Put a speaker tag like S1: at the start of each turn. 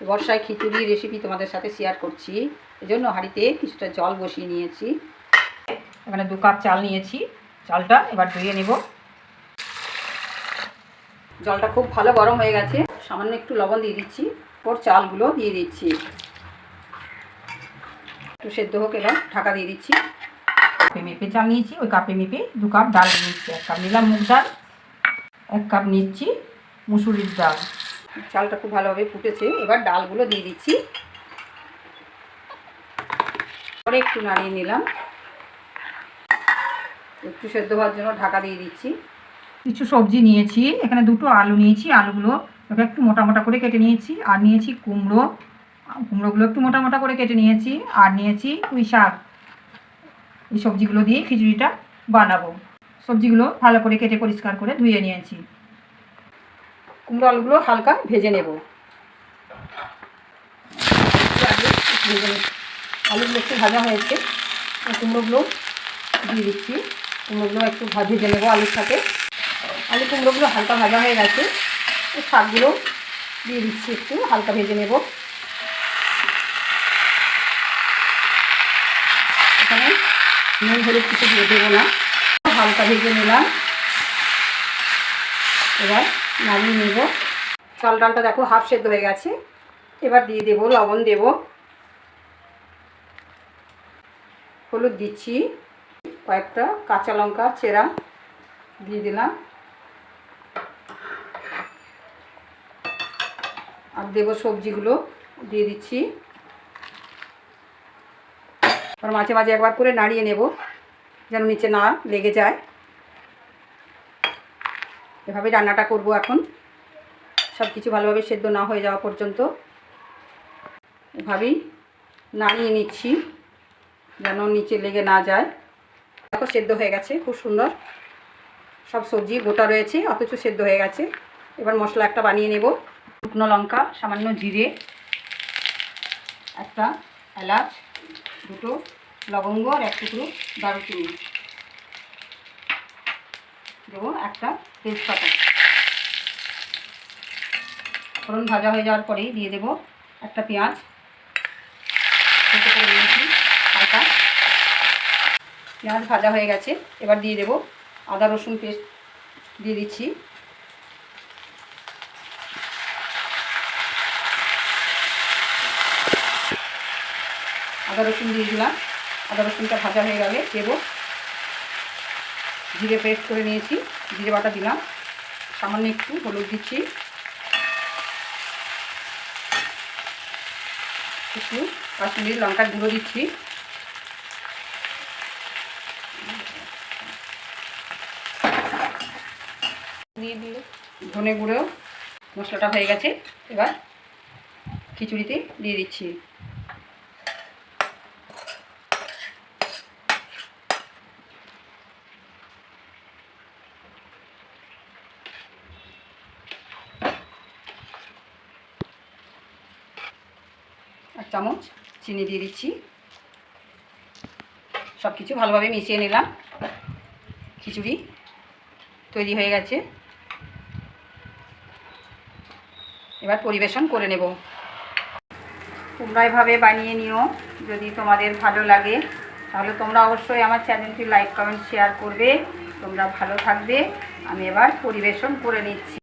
S1: বর্ষায় খিচুড়ি রেসিপি তোমাদের সাথে শেয়ার করছি। এজন্য হাঁড়িতে কিছুটা জল বসিয়ে নিয়েছি। এখানে দু কাপ চাল নিয়েছি। চালটা এবার ধুয়ে নেব। জলটা খুব ভালো গরম হয়ে গেছে। সামান্য একটু লবণ দিয়ে দিচ্ছি। ওর চালগুলো দিয়ে দিচ্ছি। একটু সেদ্ধ হোক এবার ঢাকা দিয়ে দিচ্ছি। কাপে মেপে চাল নিয়েছি। ওই কাপে মেপে দু কাপ ডাল নিয়েছি। এক কাপ নিলাম মুগ ডাল, এক কাপ নিচ্ছি মুসুরির ডাল। চালটা খুব ভালোভাবে ফুটেছে। এবার ডালগুলো দিয়ে দিচ্ছি। পরে একটু নাড়িয়ে নিলাম। একটু সেদ্ধ হওয়ার জন্য ঢাকা দিয়ে দিচ্ছি। কিছু সবজি নিয়েছি। এখানে দুটো আলু নিয়েছি। আলুগুলো ওকে একটু মোটা মোটা করে কেটে নিয়েছি। আর নিয়েছি কুমড়ো। কুমড়োগুলো একটু মোটা মোটা করে কেটে নিয়েছি। আর নিয়েছি পুঁই শাক। এই সবজিগুলো দিয়ে খিচুড়িটা বানাবো। সবজিগুলো ভালো করে কেটে পরিষ্কার করে ধুয়ে নিয়েছি। কুমড়ো আলুগুলো হালকা ভেজে নেব। আলুগুলো একটু ভাজা হয়েছে কুমড়োগুলো দিয়ে দিচ্ছি। কুমড়োগুলো একটু ভেজে নেব আলুর সাথে। আলু কুমড়োগুলো হালকা ভাজা হয়ে গেছে। শাকগুলো দিয়ে দিচ্ছি একটু, হালকা ভেজে নেব। এখানে নুন, হলুদ কিছু দিয়ে দেবো না। হালকা ভেজে নিলাম। এবার নামিয়ে নেব। চাল ডালটা দেখো হাফ সেদ্ধ হয়ে গেছে। এবার দিয়ে দেবো, লবণ দেব। হলুদ দিচ্ছি। কয়েকটা কাঁচা লঙ্কা, চেরা দিয়ে দিলাম। আর দেবো সবজিগুলো, দিয়ে দিচ্ছি। মাঝে মাঝে একবার করে নাড়িয়ে নেব, যেন নিচে না লেগে যায়। এভাবে রান্নাটা করব এখন। সব কিছু ভালোভাবে সেদ্ধ না হয়ে যাওয়া পর্যন্ত। এভাবেই নাড়িয়ে নিচ্ছি, যেন নিচে লেগে না যায়। দেখো সেদ্ধ হয়ে গেছে, খুব সুন্দর। সব সবজি, গোটা রয়েছে, অথচ সেদ্ধ হয়ে গেছে। এবার মশলা একটা বানিয়ে নেব। শুকনো লঙ্কা, সামান্য জিরে, একটা এলাচ, দুটো লবঙ্গ আর এক টুকরো দারুচিনি। দেবো একটা তেজপাতা। ফোড়ন ভাজা হয়ে যাওয়ার পরেই দিয়ে দেবো একটা পেঁয়াজ। ছোটো পেঁয়াজ ভাজা হয়ে গেছে, এবার দিয়ে দেবো আদা রসুন পেস্ট দিয়ে দিচ্ছি। আদা রসুন দিয়ে দিলাম। আদা রসুনটা ভাজা হয়ে গেলে দেবো জিরে পেস্ট করে নিয়েছি। জিরে বাটা দিলাম। সামান্য একটু হলুদ দিচ্ছি। একটু কাশ্মীরি লঙ্কার গুঁড়ো দিচ্ছি। দিয়ে দিলে ধনে গুঁড়ো মশলাটা হয়ে গেছে। এবার খিচুড়িতে দিয়ে দিচ্ছি। চামচ, চিনি দিয়ে দিচ্ছি। সব কিছু ভালোভাবে মিশিয়ে নিলাম। খিচুড়ি তৈরি হয়ে গেছে। এবার পরিবেশন করে নেব। তোমরা এভাবে বানিয়ে নিও। যদি তোমাদের ভালো লাগে, তাহলে তোমরা অবশ্যই আমার চ্যানেলটি লাইক, কমেন্ট, শেয়ার করবে। তোমরা ভালো থাকবে। আমি এবার পরিবেশন করে নিচ্ছি।